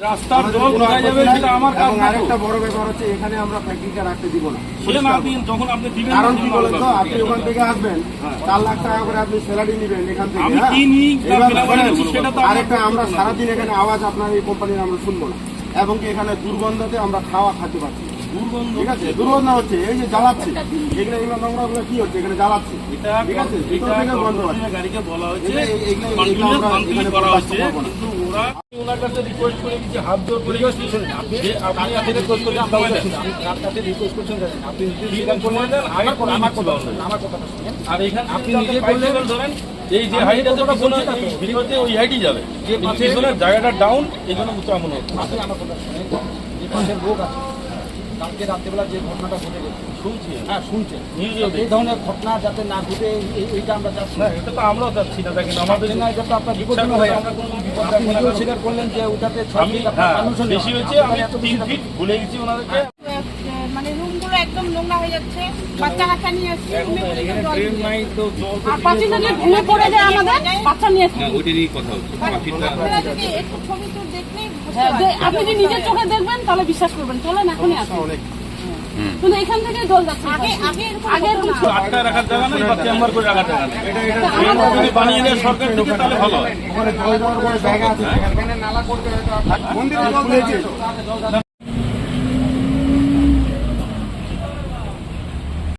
রাস্তার জল কোথায় যাবে সেটা আমার কাজ না আরেকটা বড় ব্যাপার হচ্ছে এখানে আমরা ফ্যাক্টরিটা রাখতে দিব না। সেটা না দিন যখন আপনি দিবেন কারণ কি বলেন তো আপনি ওখান থেকে আসবেন চার লাখ টাকা করে আপনি স্যালারি নেবেন এখান থেকে আমি হ্যাঁ? কি নিই সেটা তো আরেকটা আমরা সারা দিন সারাদিন এখানে আওয়াজ আপনার এই কোম্পানির আমরা শুনব না। এবং কি এখানে দুর্গন্ধতে আমরা খাওয়া খেতে পারছি না। দুর্গন্ধ ঠিক আছে দুর্গন্ধ হচ্ছে এই যে জ্বালাচ্ছে এগুলো এগুলো নোংরা কি হচ্ছে এখানে জ্বালাচ্ছে এটা ঠিক আছে? এটা ভিতর থেকে গন্ধ হচ্ছে কন্ট্রোলের গাড়িকে বলা হয়েছে এগুলো- এগুলো- এগুলো কন্টিনিউয়াস আমরা মান্থলি এখানে করা হচ্ছে কিন্তু ওরা ওনার কাছে রিকোয়েস্ট করে দিচ্ছি হাত জোর করে দিচ্ছি। যে আপনি আপনি রিকোয়েস্ট করছেন আমরা ওইটা শুনি। আপনি নিজে করলেন আমার কথা আমার কথা আমার কথা আর এখানে আপনি নিজে ধরেন এই যে ভিডিওতে ওই হাইটই যাবে। যে পিছনের জায়গাটা ডাউন এই জন্য উঁচা হচ্ছে। আপনি আমার কথা শুনেন যে পাশের লোক আছে। কালকে রাত্রেবেলা যে ঘটনাটা ঘটে গেছে শুনছি। হ্যাঁ শুনছেন এই ধরনের ঘটনা যাতে না ঘটে এই- এইটা আমরা চাচ্ছি না। এটা তো আমরাও চাচ্ছি না দেখেন আমাদের না এটা তো আপনার বিপদ হয়ে আমরা কোনো বিপদ। নিজেও স্বীকার করলেন যে ওটাতে আমি আপনার হ্যাঁ। বেশি হয়েছে আমি এত তিন ফিট ভুলে গেছি ওনাদেরকে। মানে রুমগুলো একদম নোংরা হয়ে যাচ্ছে বাচ্চা কাচ্চা নিয়ে আসছি রুমে পর্যন্ত নাই। তো জল আর ঘুরে পড়ে যায় আমাদের বাচ্চা নিয়ে আসছি ওইটারই কথা হচ্ছে যদি একটু ছবি তো দেখলেই হ্যাঁ, আপনি যদি নিজের চোখে দেখবেন তাহলে বিশ্বাস করবেন। চলেন এখনই আসুন কিন্তু এখান থেকে জল যাচ্ছে। আগে আগে আগে হতো এরকম না। ছিল। আটটা রাখার জায়গা নেই বা চেম্বার করে রাখার জায়গা নেই। এটা যদি বানিয়ে দেয় সরকার থেকে তাহলে ভালো ওখানে জল দেওয়ার পরে জায়গা আছে? সেখানে নালা করতে হয়তো মন্দিরে জল দিয়েছে